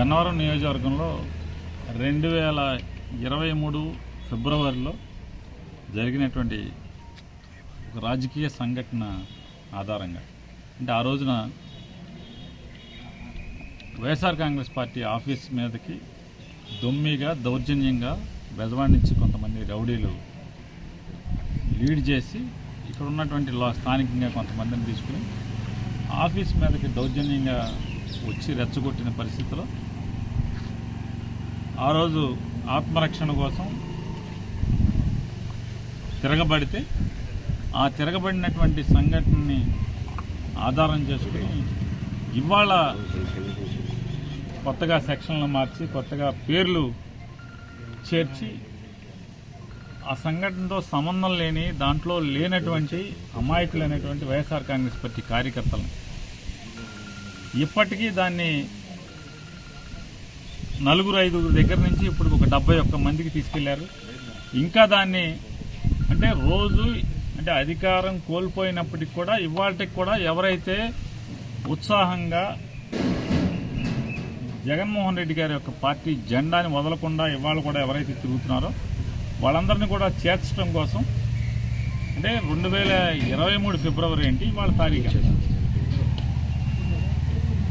గన్నవరం నియోజకవర్గంలో రెండు వేల ఇరవై మూడు ఫిబ్రవరిలో జరిగినటువంటి ఒక రాజకీయ సంఘటన ఆధారంగా. అంటే ఆ రోజున వైఎస్ఆర్ కాంగ్రెస్ పార్టీ ఆఫీస్ మీదకి దొమ్మిగా దౌర్జన్యంగా బెజవాణించి కొంతమంది రౌడీలు లీడ్ చేసి ఇక్కడ ఉన్నటువంటి స్థానికంగా కొంతమందిని తీసుకుని ఆఫీస్ మీదకి దౌర్జన్యంగా వచ్చి రెచ్చగొట్టిన పరిస్థితిలో ఆ రోజు ఆత్మరక్షణ కోసం తిరగబడితే ఆ తిరగబడినటువంటి సంఘటనని ఆధారం చేసుకుని ఇవాళ కొత్తగా సెక్షన్లు మార్చి కొత్తగా పేర్లు చేర్చి ఆ సంఘటనతో సంబంధం లేని దాంట్లో లేనటువంటి అమాయకులైనటువంటి వైఎస్ఆర్ కాంగ్రెస్ పార్టీ కార్యకర్తలను ఇప్పటికీ దాన్ని నలుగురు ఐదుగురు దగ్గర నుంచి ఇప్పుడు ఒక డెబ్బై ఒక్క మందికి తీసుకెళ్ళారు. ఇంకా దాన్ని అంటే రోజు అంటే అధికారం కోల్పోయినప్పటికి కూడా ఇవాళకి కూడా ఎవరైతే ఉత్సాహంగా జగన్మోహన్ రెడ్డి గారి యొక్క పార్టీ జెండాని వదలకుండా ఇవాళ కూడా ఎవరైతే తిరుగుతున్నారో వాళ్ళందరినీ కూడా చేర్చడం కోసం అంటే రెండు వేల ఇరవై మూడు ఫిబ్రవరి ఏంటి? వాళ్ళ తారీఖు.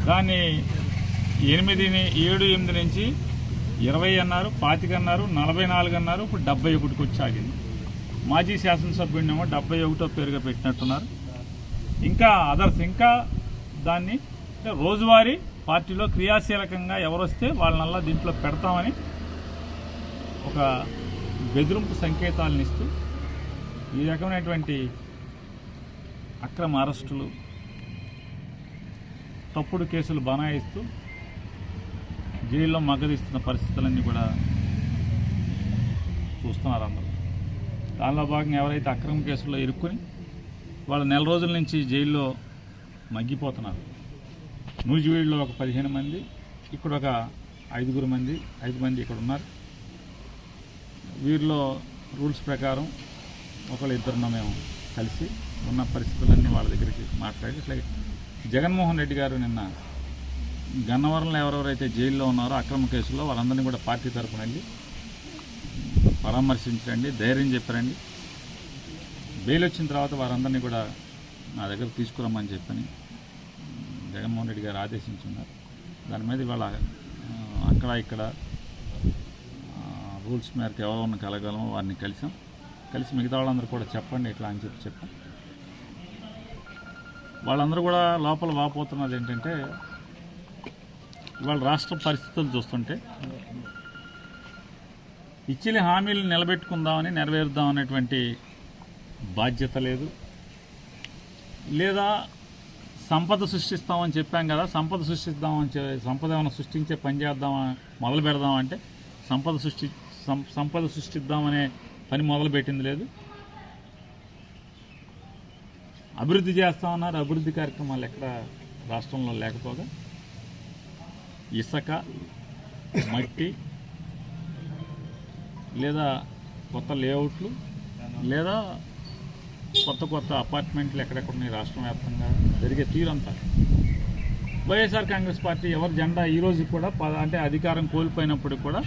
దాన్ని ఎనిమిదిని ఏడు ఎనిమిది నుంచి ఇరవై అన్నారు పాతిక అన్నారు నలభై నాలుగు అన్నారు ఇప్పుడు డెబ్బై ఒకటికి వచ్చి ఆగింది మాజీ శాసనసభ్యుడినేమో డెబ్బై ఒకటో పేరుగా పెట్టినట్టున్నారు. ఇంకా అదర్స్ ఇంకా దాన్ని రోజువారీ పార్టీలో క్రియాశీలకంగా ఎవరు వస్తే వాళ్ళనల్లా దీంట్లో పెడతామని ఒక బెదిరింపు సంకేతాలను ఇస్తూ ఈ రకమైనటువంటి అక్రమ అరెస్టులు తప్పుడు కేసులు బనాయిస్తూ జైల్లో మగ్గదిస్తున్న పరిస్థితులన్నీ కూడా చూస్తున్నారు అందరూ. దానిలో భాగంగా ఎవరైతే అక్రమ కేసుల్లో ఇరుక్కుని వాళ్ళు నెల రోజుల నుంచి జైల్లో మగ్గిపోతున్నారు. నూజివీడులో ఒక పదిహేను మంది ఇక్కడ ఒక ఐదుగురు మంది ఐదు మంది ఇక్కడ ఉన్నారు. వీరిలో రూల్స్ ప్రకారం ఒకళ్ళు ఇద్దరున్న మేము కలిసి ఉన్న పరిస్థితులన్నీ వాళ్ళ దగ్గరికి మాట్లాడి ఇట్లా జగన్మోహన్ రెడ్డి గారు నిన్న గన్నవరంలో ఎవరెవరైతే జైల్లో ఉన్నారో అక్రమ కేసులో వాళ్ళందరినీ కూడా పార్టీ తరఫున పరామర్శించండి ధైర్యం చెప్పారండి. బెయిల్ వచ్చిన తర్వాత వారందరినీ కూడా నా దగ్గర తీసుకురమ్మని చెప్పని జగన్మోహన్ రెడ్డి గారు ఆదేశించున్నారు. దాని మీద ఇవాళ అక్కడ ఇక్కడ రూల్స్ మేరకు ఎవరెవరిని కలగలమో వారిని కలిసాం. కలిసి మిగతా వాళ్ళందరూ కూడా చెప్పండి ఇట్లా అని చెప్పి చెప్పాం. వాళ్ళందరూ కూడా లోపల వాపోతున్నది ఏంటంటే ఇవాళ రాష్ట్ర పరిస్థితులు చూస్తుంటే ఇచ్చిన హామీలు నిలబెట్టుకుందామని నెరవేరుద్దాం అనేటువంటి బాధ్యత లేదు. లేదా సంపద సృష్టిస్తామని చెప్పాం కదా సంపద సృష్టిస్తామని సంపద ఏమైనా సృష్టించే పని చేద్దామా మొదలు పెడదామంటే సంపద సృష్టి సం- సంపద సృష్టిద్దామనే పని మొదలు పెట్టింది లేదు. అభివృద్ధి చేస్తామన్నారు అభివృద్ధి కార్యక్రమాలు ఎక్కడ రాష్ట్రంలో లేకపోగా ఇసుక మట్టి లేదా కొత్త లేఅవుట్లు లేదా కొత్త కొత్త అపార్ట్మెంట్లు ఎక్కడెక్కడ ఉన్నాయి రాష్ట్రం వ్యాప్తంగా జరిగే తీరంతా. వైఎస్ఆర్ కాంగ్రెస్ పార్టీ ఎవరి జెండా ఈరోజు కూడా ప- అంటే అధికారం కోల్పోయినప్పుడు కూడా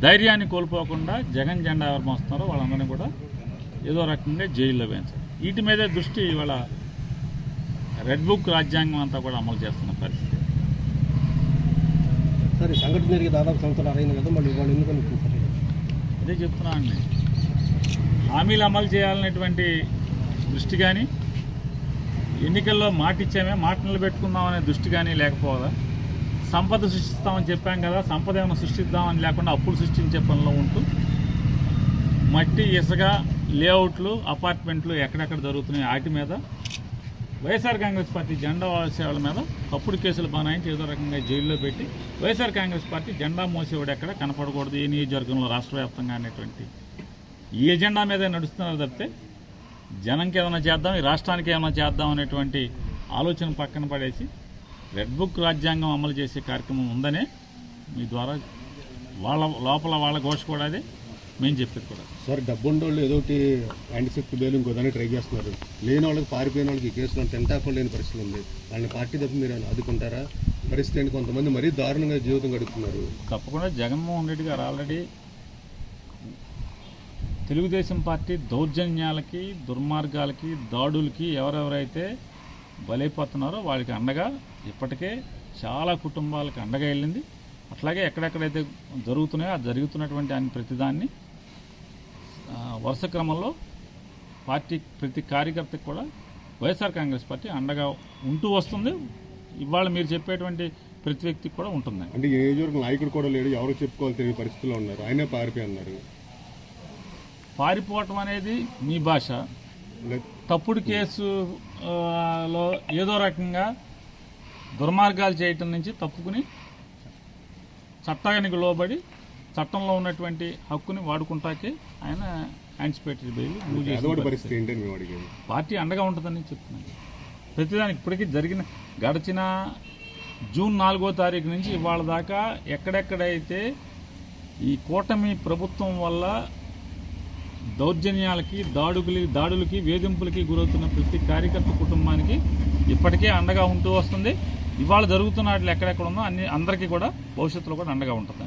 ధైర్యాన్ని కోల్పోకుండా జగన్ జెండా ఎవరు మోస్తున్నారో వాళ్ళందరినీ కూడా ఏదో రకంగా జైల్లో వేయించారు. వీటి మీదే దృష్టి ఇవాళ రెడ్ బుక్ రాజ్యాంగం అంతా కూడా అమలు చేస్తున్న పరిస్థితి. సరే సంఘటన జరిగి దాదాపు సంవత్సరం అయింది కదా మళ్ళీ వాళ్ళు ఎందుకు అనుకుంటారు అదే చెప్తున్నా అండి. హామీలు అమలు చేయాలనేటువంటి దృష్టి కానీ ఎన్నికల్లో మాట ఇచ్చామే మాట నిలబెట్టుకుందామనే దృష్టి కానీ లేకపోదా సంపద సృష్టిస్తామని చెప్పాం కదా సంపద ఏమైనా సృష్టిద్దామని లేకుండా అప్పులు సృష్టించే పనిలో ఉంటూ మట్టి ఇసుక లేఅవుట్లు అపార్ట్మెంట్లు ఎక్కడెక్కడ జరుగుతున్నాయి వాటి మీద వైఎస్ఆర్ కాంగ్రెస్ పార్టీ జెండా సేవల మీద తప్పుడు కేసులు బనాయించి ఏదో రకంగా జైల్లో పెట్టి వైఎస్ఆర్ కాంగ్రెస్ పార్టీ జెండా మోసేవాడు ఎక్కడ కనపడకూడదు ఏ నియోజకవర్గంలో రాష్ట్ర వ్యాప్తంగా అనేటువంటి. ఈ ఎజెండా మీదే నడుస్తున్నారు తప్పితే జనంకి ఏమైనా చేద్దాం ఈ రాష్ట్రానికి ఏమైనా చేద్దాం అనేటువంటి ఆలోచన పక్కన పడేసి రెడ్ బుక్ రాజ్యాంగం అమలు చేసే కార్యక్రమం ఉందనే మీ ద్వారా వాళ్ళ లోపల వాళ్ళ ఘోష కూడా అదే. మేము చెప్పేది కూడా. సార్ డబ్బుండోళ్ళు ఏదో ఒకటి యాంటీసెప్ట్ బెయిల్ ఇంకోదాన్ని ట్రై చేస్తున్నారు. లేని వాళ్ళకి పారిపోయిన వాళ్ళకి ఈ కేసులో టాప్ లేని పరిస్థితి ఉంది. వాళ్ళని పార్టీ తప్ప మీరు అదుకుంటారా పరిస్థితి ఏంటి? కొంతమంది మరీ దారుణంగా జీవితం గడుపుతున్నారు. తప్పకుండా జగన్మోహన్ రెడ్డి గారు ఆల్రెడీ తెలుగుదేశం పార్టీ దౌర్జన్యాలకి దుర్మార్గాలకి దాడులకి ఎవరెవరైతే బలైపోతున్నారో వాళ్ళకి అండగా ఇప్పటికే చాలా కుటుంబాలకు అండగా వెళ్ళింది. అట్లాగే ఎక్కడెక్కడైతే జరుగుతున్నాయో ఆ జరుగుతున్నటువంటి ఆయన ప్రతిదాన్ని వరుస క్రమంలో పార్టీ ప్రతి కార్యకర్తకి కూడా వైఎస్ఆర్ కాంగ్రెస్ పార్టీ అండగా ఉంటూ వస్తుంది. ఇవాళ మీరు చెప్పేటువంటి ప్రతి వ్యక్తికి కూడా ఉంటుంది అంటే ఈ నియోజకవర్గం నాయకుడు కూడా లేడు ఎవరు చెప్పుకోవాలి తెలియని పరిస్థితిలో ఉన్నారు. ఆయనే పారిపోయి అన్నారు పారిపోవటం అనేది మీ భాష. తప్పుడు కేసు ఆ, లో ఏదో రకంగా దుర్మార్గాలు చేయటం నుంచి తప్పుకుని చట్టానికి లోబడి చట్టంలో ఉన్నటువంటి హక్కుని వాడుకుంటాకే ఆయన యాంటిసిపేటరీ బెయిల్ పార్టీ అండగా ఉంటుందని చెప్తున్నాను. ప్రతిదానికి ఇప్పటికీ జరిగిన గడిచిన జూన్ నాలుగో తారీఖు నుంచి ఇవాళ దాకా ఎక్కడెక్కడైతే ఈ కూటమి ప్రభుత్వం వల్ల దౌర్జన్యాలకి దాడులకి దాడులకి వేధింపులకి గురవుతున్న ప్రతి కార్యకర్త కుటుంబానికి ఇప్పటికే అండగా ఉంటూ వస్తుంది. ఇవాళ జరుగుతున్న వాటిలో ఎక్కడెక్కడ ఉందో అన్ని అందరికీ కూడా భవిష్యత్తులో కూడా అండగా ఉంటుంది